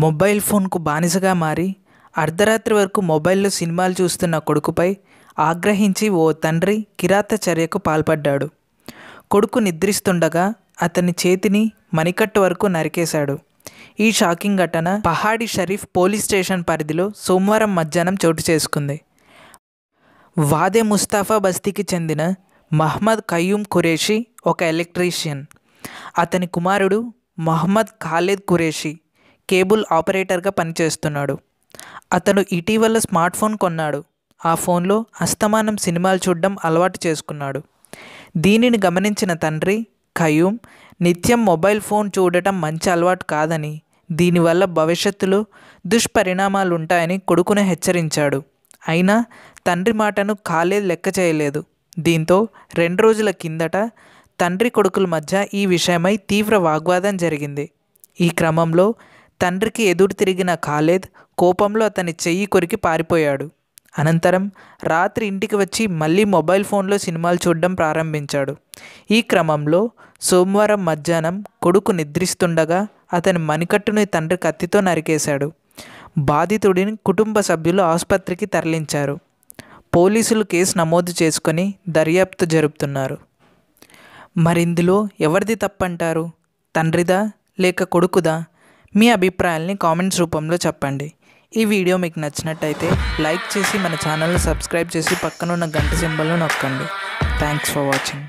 Mobile ఫోన్కు బానిసగా మారి అర్ధరాత్రి వరకు మొబైల్లో సినిమాలు చూస్తున్న కొడుకుపై ఆగ్రహించి ఓ తండ్రి కిరాత చర్యకు పాల్పడ్డాడు. కొడుకు నిద్రిస్తుండగా అతని చేతిని మణికట్టు వరకు నరికేశాడు. ఈ షాకింగ్ ఘటన పహాడి షరీఫ్ పోలీస్ స్టేషన్ పరిధిలో సోమవారం మధ్యాహ్నం చోటు చేసుకుంది. వాదే ముస్తాఫా బస్తీకి చెందిన మహ్మద్ కయ్యూమ్ ఖురేషి ఒక ఎలక్ట్రీషియన్. అతని కుమారుడు మహమ్మద్ ఖాలిద్ ఖురేషి కేబుల్ ఆపరేటర్గా పనిచేస్తున్నాడు. అతను ఇటీవల స్మార్ట్ ఫోన్ కొన్నాడు. ఆ ఫోన్లో అస్తమానం సినిమాలు చూడడం అలవాటు చేసుకున్నాడు. దీనిని గమనించిన తండ్రి ఖయూమ్ నిత్యం మొబైల్ ఫోన్ చూడటం మంచి అలవాటు కాదని దీనివల్ల భవిష్యత్తులో దుష్పరిణామాలు ఉంటాయని కొడుకును హెచ్చరించాడు. అయినా తండ్రి మాటను కాలే లెక్క చేయలేదు. దీంతో రెండు రోజుల కిందట తండ్రి కొడుకుల మధ్య ఈ విషయమై తీవ్ర వాగ్వాదం జరిగింది. ఈ క్రమంలో తండ్రికి ఎదురు తిరిగిన ఖాలేద్ కోపంలో అతని చెయ్యి కొరికి పారిపోయాడు. అనంతరం రాత్రి ఇంటికి వచ్చి మళ్ళీ మొబైల్ ఫోన్లో సినిమాలు చూడడం ప్రారంభించాడు. ఈ క్రమంలో సోమవారం మధ్యాహ్నం కొడుకు నిద్రిస్తుండగా అతని మణికట్టుని తండ్రి కత్తితో నరికేశాడు. బాధితుడిని కుటుంబ సభ్యులు ఆసుపత్రికి తరలించారు. పోలీసులు కేసు నమోదు చేసుకొని దర్యాప్తు జరుపుతున్నారు. మరిందులో ఎవరిది తప్పంటారు? తండ్రిదా లేక కొడుకుదా? మీ అభిప్రాయాల్ని కామెంట్స్ రూపంలో చెప్పండి. ఈ వీడియో మీకు నచ్చినట్టయితే లైక్ చేసి మన ఛానల్ని సబ్స్క్రైబ్ చేసి పక్కనున్న గంట సింబల్ను నొక్కండి. Thanks for watching